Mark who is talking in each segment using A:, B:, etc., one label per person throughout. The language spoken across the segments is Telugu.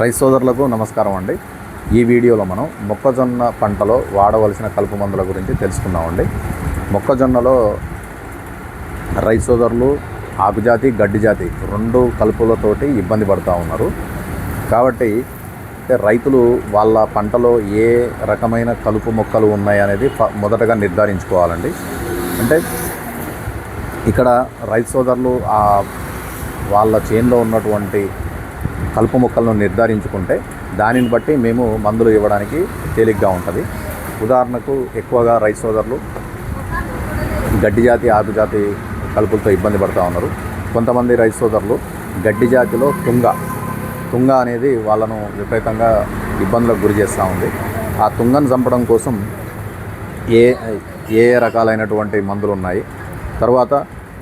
A: రైస్ సోదరులకు నమస్కారం అండి. ఈ వీడియోలో మనం మొక్కజొన్న పంటలో వాడవలసిన కలుపు మందుల గురించి తెలుసుకుందామండి. మొక్కజొన్నలో రైస్ సోదరులు ఆకుజాతి గడ్డి జాతి రెండు కలుపులతోటి ఇబ్బంది పడుతూ ఉన్నారు. కాబట్టి రైతులు వాళ్ళ పంటలో ఏ రకమైన కలుపు మొక్కలు ఉన్నాయి అనేది మొదటగా నిర్ధారించుకోవాలండి. అంటే ఇక్కడ రైతు సోదరులు వాళ్ళ చేనులో ఉన్నటువంటి కలుపు మొక్కలను నిర్ధారించుకుంటే దానిని బట్టి మేము మందులు ఇవ్వడానికి తేలిగ్గా ఉంటుంది. ఉదాహరణకు ఎక్కువగా రైతు సోదరులు గడ్డి జాతి ఆకు జాతి కలుపులతో ఇబ్బంది పడుతూ ఉన్నారు. కొంతమంది రైతు సోదరులు గడ్డి జాతిలో తుంగ తుంగ అనేది వాళ్ళను విపరీతంగా ఇబ్బందులకు గురి చేస్తూ ఉంది. ఆ తుంగను చంపడం కోసం ఏ ఏ రకాలైనటువంటి మందులు ఉన్నాయి? తర్వాత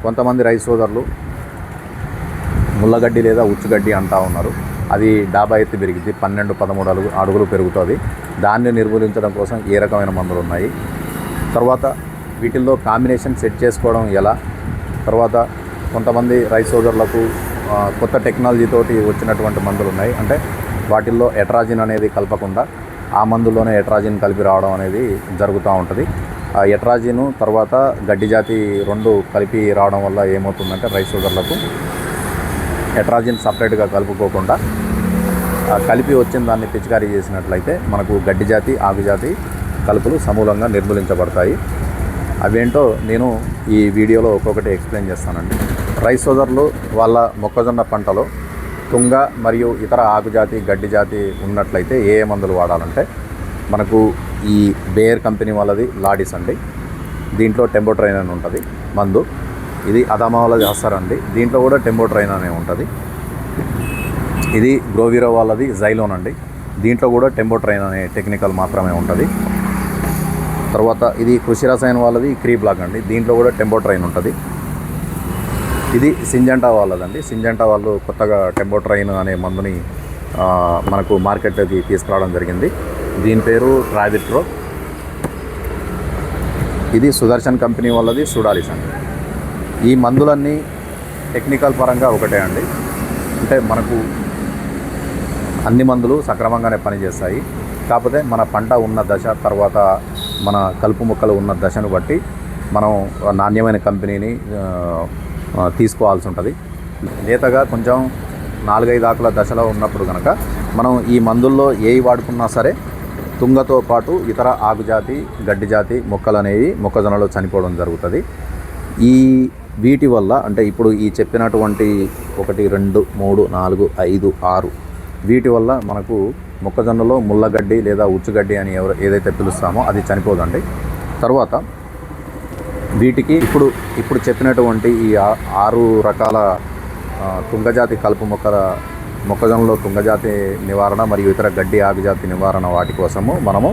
A: కొంతమంది రైతు సోదరులు ముళ్ళగడ్డి లేదా ఉచ్చుగడ్డి అంటా ఉన్నారు. అది డాబా ఎత్తి పెరిగింది పన్నెండు పదమూడు అడుగు అడుగులు పెరుగుతుంది. దాన్ని నిర్మూలించడం కోసం ఏ రకమైన మందులు ఉన్నాయి? తర్వాత వీటిల్లో కాంబినేషన్ సెట్ చేసుకోవడం ఎలా? తర్వాత కొంతమంది రైస్ సోదరులకు కొత్త టెక్నాలజీతోటి వచ్చినటువంటి మందులు ఉన్నాయి. అంటే వాటిల్లో ఎట్రాజిన్ అనేది కలపకుండా ఆ మందుల్లోనే ఎట్రాజిన్ కలిపి రావడం అనేది జరుగుతూ ఉంటుంది. ఆ ఎట్రాజిను తర్వాత గడ్డి జాతి రెండు కలిపి రావడం వల్ల ఏమవుతుందంటే రైస్ సోదరులకు హెట్రాజిన్ సపరేట్గా కలుపుకోకుండా కలిపి వచ్చిన దాన్ని పిచికారీ చేసినట్లయితే మనకు గడ్డి జాతి ఆకు జాతి కలుపులు సమూలంగా నిర్మూలించబడతాయి. అవేంటో నేను ఈ వీడియోలో ఒక్కొక్కటి ఎక్స్ప్లెయిన్ చేస్తానండి. రైస్ సోదరులు వాళ్ళ మొక్కజొన్న పంటలో తుంగ మరియు ఇతర ఆకుజాతి గడ్డి జాతి ఉన్నట్లయితే ఏ ఏ మందులు వాడాలంటే మనకు ఈ బేర్ కంపెనీ వాళ్ళది లాడిస్ అండి. దీంట్లో టెంబోట్రైన్ అని ఉంటుంది మందు. ఇది అదామా చేస్తారండి. దీంట్లో కూడా టెంబోట్రైన్ అనే ఉంటుంది. ఇది గ్రోవీరో వాళ్ళది జైలోన్ అండి. దీంట్లో కూడా టెంబోట్రైన్ అనే టెక్నికల్ మాత్రమే ఉంటుంది. తర్వాత ఇది కృషి రసాయన వాళ్ళది క్రీ బ్లాక్ అండి. దీంట్లో కూడా టెంబోట్రైన్ ఉంటుంది. ఇది సింజంటా వాళ్ళదండి. సింజంటా వాళ్ళు కొత్తగా టెంపో ట్రైన్ అనే మందుని మనకు మార్కెట్లోకి తీసుకురావడం జరిగింది. దీని పేరు ట్రావిట్రో ఇది సుదర్శన్ కంపెనీ వాళ్ళది సుడాలిస్ అండి. ఈ మందులన్నీ టెక్నికల్ పరంగా ఒకటే అండి. అంటే మనకు అన్ని మందులు సక్రమంగానే పనిచేస్తాయి. కాకపోతే మన పంట ఉన్న దశ తర్వాత మన కలుపు మొక్కలు ఉన్న దశను బట్టి మనం నాణ్యమైన కంపెనీని తీసుకోవాల్సి ఉంటుంది. లేతగా కొంచెం నాలుగైదు ఆకుల దశలో ఉన్నప్పుడు కనుక మనం ఈ మందుల్లో ఏవి వాడుకున్నా సరే తుంగతో పాటు ఇతర ఆకుజాతి గడ్డి జాతి మొక్కలు అనేవి మొక్కజొన్నలో చనిపోవడం జరుగుతుంది. ఈ వీటి వల్ల అంటే ఇప్పుడు ఈ చెప్పినటువంటి ఒకటి రెండు మూడు నాలుగు ఐదు ఆరు వీటి వల్ల మనకు మొక్కజొన్నలో ముళ్ళగడ్డి లేదా ఉచ్చుగడ్డి అని ఎవరు ఏదైతే పిలుస్తామో అది చనిపోదండి. తర్వాత వీటికి ఇప్పుడు ఇప్పుడు చెప్పినటువంటి ఈ ఆరు రకాల తుంగజాతి కలుపు మొక్కల మొక్కజొన్నలో తుంగజాతి నివారణ మరియు ఇతర గడ్డి ఆకుజాతి నివారణ వాటి కోసము మనము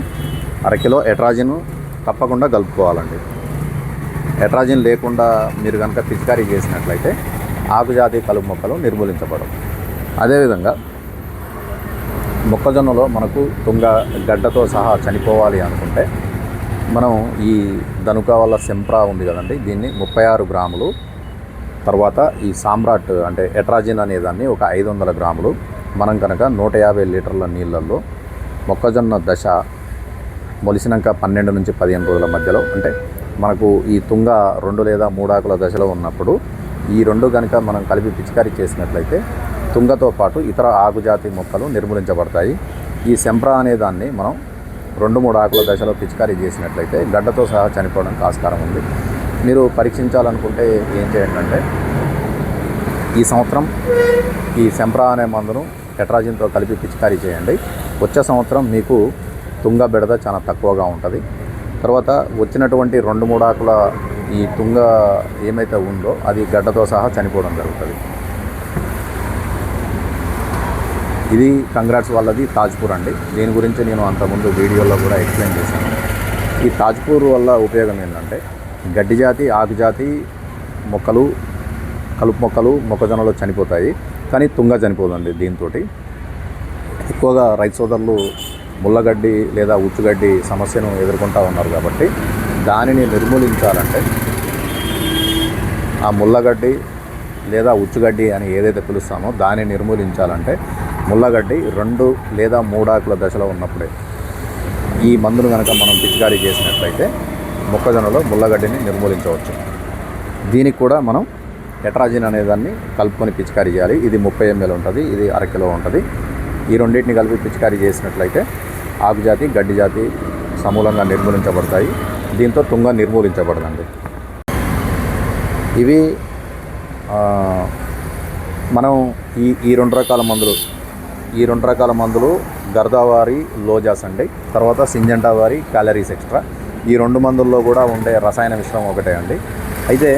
A: అరకిలో ఎట్రాజిన్ తప్పకుండా కలుపుకోవాలండి. ఎట్రాజిన్ లేకుండా మీరు కనుక పిచికారీ చేసినట్లయితే ఆకుజాతి కలుపు మొక్కలు నిర్మూలించబడవు. అదేవిధంగా మొక్కజొన్నలో మనకు తుంగ గడ్డతో సహా చనిపోవాలి అనుకుంటే మనం ఈ దనుక వల్ల సెంప్రా ఉంది కదండి దీన్ని ముప్పై ఆరు గ్రాములు తర్వాత ఈ సామ్రాట్ అంటే ఎట్రాజిన్ అనేదాన్ని ఒక ఐదు వందల గ్రాములు మనం కనుక నూట యాభై లీటర్ల నీళ్ళల్లో మొక్కజొన్న దశ మొలిసినాక పన్నెండు నుంచి పదిహేను రోజుల మధ్యలో అంటే మనకు ఈ తుంగ రెండు లేదా మూడాకుల దశలో ఉన్నప్పుడు ఈ రెండు కనుక మనం కలిపి పిచికారీ చేసినట్లయితే తుంగతో పాటు ఇతర ఆకుజాతి మొక్కలు నిర్మూలించబడతాయి. ఈ సెంప్రా అనే దాన్ని మనం రెండు మూడు ఆకుల దశలో పిచికారీ చేసినట్లయితే గడ్డతో సహా చనిపోవడానికి ఆస్కారం ఉంది. మీరు పరీక్షించాలనుకుంటే ఏం చేయండి అంటే ఈ సంవత్సరం ఈ సెంప్రా అనే మందును టెట్రాజిన్తో కలిపి పిచికారీ చేయండి. వచ్చే సంవత్సరం మీకు తుంగ బెడద చాలా తక్కువగా ఉంటుంది. తర్వాత వచ్చినటువంటి రెండు మూడు ఆకుల ఈ తుంగ ఏమైతే ఉందో అది గడ్డతో సహా చనిపోవడం జరుగుతుంది. ఇది కంగ్రాట్స్ వాళ్ళది తాజ్పూర్ అండి. దీని గురించి నేను అంతకుముందు వీడియోలో కూడా ఎక్స్ప్లెయిన్ చేశాను. ఈ తాజ్పూర్ వల్ల ఉపయోగం ఏంటంటే గడ్డి జాతి ఆకు జాతి మొక్కలు కలుపు మొక్కలు మొక్కజొన్నలో చనిపోతాయి. కానీ తుంగ చనిపోదండి దీంతో ఎక్కువగా రైతు సోదరులు ముళ్ళగడ్డి లేదా ఉచ్చుగడ్డి సమస్యను ఎదుర్కొంటూ ఉన్నారు కాబట్టి దానిని నిర్మూలించాలంటే ఆ ముళ్ళగడ్డి లేదా ఉచ్చుగడ్డి అని ఏదైతే పిలుస్తామో దాన్ని నిర్మూలించాలంటే ముళ్ళగడ్డి రెండు లేదా మూడాకుల దశలో ఉన్నప్పుడే ఈ మందును కనుక మనం పిచికారీ చేసినట్లయితే మొక్కజొన్నలో ముళ్ళగడ్డిని నిర్మూలించవచ్చు. దీనికి కూడా మనం ఎట్రాజిన్ అనే దాన్ని కలుపుకొని పిచికారీ చేయాలి. ఇది ముప్పై ఎంఎల్ ఉంటుంది. ఇది అరకిలో ఉంటుంది. ఈ రెండింటిని కలిపి పిచికారీ చేసినట్లయితే ఆకుజాతి గడ్డి జాతి సమూలంగా నిర్మూలించబడతాయి. దీంతో తుంగ నిర్మూలించబడదండి. ఇవి మనం ఈ ఈ రెండు రకాల మందులు ఈ రెండు రకాల మందులు గర్దావారి లోజాస్ అండి తర్వాత సింజంటా వారి క్యాలరీస్ ఎక్స్ట్రా. ఈ రెండు మందుల్లో కూడా ఉండే రసాయన మిశ్రమం ఒకటే అండి. అయితే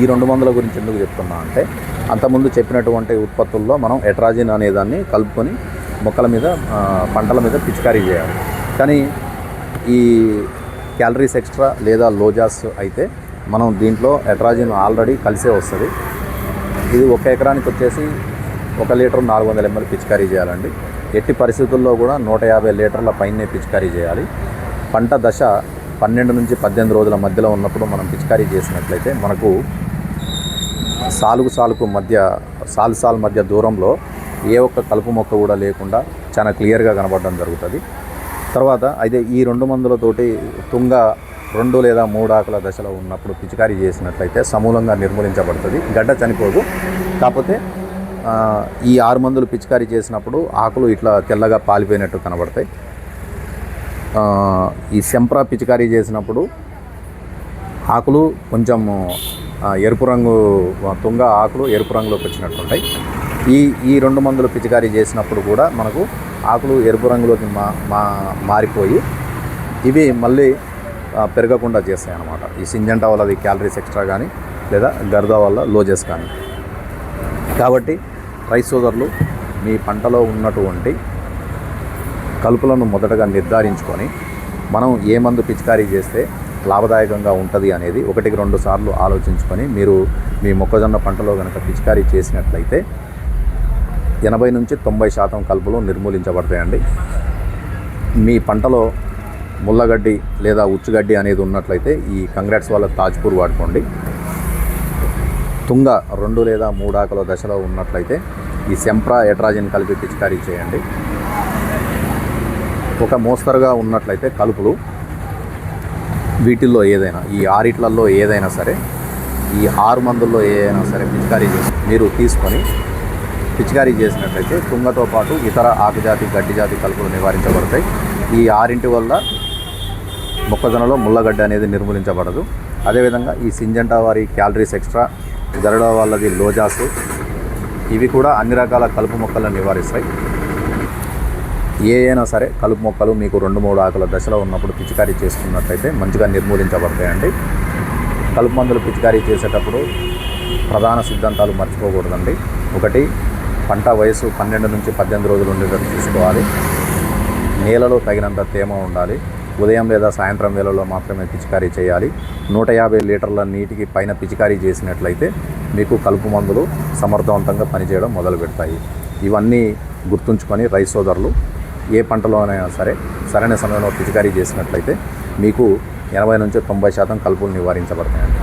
A: ఈ రెండు వందల గురించి ఎందుకు చెప్తున్నా అంటే అంతకుముందు చెప్పినటువంటి ఉత్పత్తుల్లో మనం ఎట్రాజిన్ అనే దాన్ని కలుపుకొని మొక్కల మీద పంటల మీద పిచికారీ చేయాలి. కానీ ఈ క్యాలరీస్ ఎక్స్ట్రా లేదా లోజాస్ అయితే మనం దీంట్లో ఎట్రాజిన్ ఆల్రెడీ కలిసే వస్తుంది. ఇది ఒక ఎకరానికి వచ్చేసి ఒక లీటర్ నాలుగు వందల ఎంఎల్ పిచికారీ చేయాలండి. ఎట్టి పరిస్థితుల్లో కూడా నూట యాభై లీటర్ల పైనే పిచికారీ చేయాలి. పంట దశ పన్నెండు నుంచి పద్దెనిమిది రోజుల మధ్యలో ఉన్నప్పుడు మనం పిచికారీ చేసినట్లయితే మనకు సాలుగు సాలుకు మధ్య సాలు సాలు మధ్య దూరంలో ఏ ఒక్క కలుపు మొక్క కూడా లేకుండా చాలా క్లియర్గా కనబడడం జరుగుతుంది. తర్వాత అయితే ఈ రెండు మందులతోటి తుంగ రెండు లేదా మూడు ఆకుల దశలో ఉన్నప్పుడు పిచికారీ చేసినట్లయితే సమూలంగా నిర్మూలించబడుతుంది. గడ్డ చనిపోదు. కాకపోతే ఈ ఆరు మందులు పిచికారీ చేసినప్పుడు ఆకులు ఇట్లా తెల్లగా పాలిపోయినట్టు కనబడతాయి. ఈ సెంప్రా పిచికారీ చేసినప్పుడు ఆకులు కొంచెం ఎరుపు రంగు తుంగ ఆకులు ఎరుపు రంగులోకి వచ్చినట్టుంటాయి. ఈ ఈ రెండు మందులు పిచికారీ చేసినప్పుడు కూడా మనకు ఆకులు ఎరుపు రంగులోకి మా మా మారిపోయి ఇవి మళ్ళీ పెరగకుండా చేస్తాయి అన్నమాట ఈ సింజంటా వల్ల అది క్యాలరీస్ ఎక్స్ట్రా కానీ లేదా గర్దా వల్ల లోజెస్ కానీ కాబట్టి రైస్ సోదరులు మీ పంటలో ఉన్నటువంటి కలుపులను మొదటగా నిర్ధారించుకొని మనం ఏ మందు పిచికారీ చేస్తే లాభదాయకంగా ఉంటుంది అనేది ఒకటికి రెండు సార్లు ఆలోచించుకొని మీరు మీ మొక్కజొన్న పంటలో కనుక పిచికారీ చేసినట్లయితే ఎనభై నుంచి తొంభై శాతం కలుపులు నిర్మూలించబడతాయండి. మీ పంటలో ముల్లగడ్డి లేదా ఉచ్చుగడ్డి అనేది ఉన్నట్లయితే ఈ కంగ్రాట్స్ వాళ్ళ తాజ్పూర్ వాడుకోండి. తుంగ రెండు లేదా మూడాకల దశలో ఉన్నట్లయితే ఈ సెంప్రా ఎట్రాజిన్ కలిపి పిచికారీ చేయండి. ఒక మోస్తరుగా ఉన్నట్లయితే కలుపులు వీటిల్లో ఏదైనా ఈ ఆరిట్లలో ఏదైనా సరే ఈ ఆరు మందుల్లో ఏదైనా సరే పిచికారీ చేసి మీరు తీసుకొని పిచికారీ చేసినట్లయితే తుంగతో పాటు ఇతర ఆకుజాతి గడ్డి జాతి కలుపులు నివారించబడతాయి. ఈ ఆరింటి వల్ల మొక్కజొన్నలో ముళ్ళగడ్డ అనేది నిర్మూలించబడదు. అదేవిధంగా ఈ సింజంటా వారి క్యాలరీస్ ఎక్స్ట్రా జరడ వాళ్ళది లోజాసు ఇవి కూడా అన్ని రకాల కలుపు మొక్కలను నివారిస్తాయి. ఏ అయినా సరే కలుపు మొక్కలు మీకు రెండు మూడు ఆకుల దశలో ఉన్నప్పుడు పిచికారీ చేసుకున్నట్లయితే మంచిగా నిర్మూలించబడతాయండి. కలుపు మందులు పిచికారీ చేసేటప్పుడు ప్రధాన సిద్ధాంతాలు మర్చిపోకూడదండి. ఒకటి పంట వయసు పన్నెండు నుంచి పద్దెనిమిది రోజులు ఉండేటట్టు చూసుకోవాలి. నేలలో తగినంత తేమ ఉండాలి. ఉదయం లేదా సాయంత్రం వేళలో మాత్రమే పిచికారీ చేయాలి. నూట యాభై లీటర్ల నీటికి పైన పిచికారీ చేసినట్లయితే మీకు కలుపు మందులు సమర్థవంతంగా పనిచేయడం మొదలు పెడతాయి ఇవన్నీ గుర్తుంచుకొని రైస్ సోదరులు ఏ పంటలోనైనా సరే సరైన సమయంలో పిచికారీ చేసినట్లయితే మీకు ఎనభై నుంచి తొంభై శాతం కలుపులు నివారించబడతాయండి.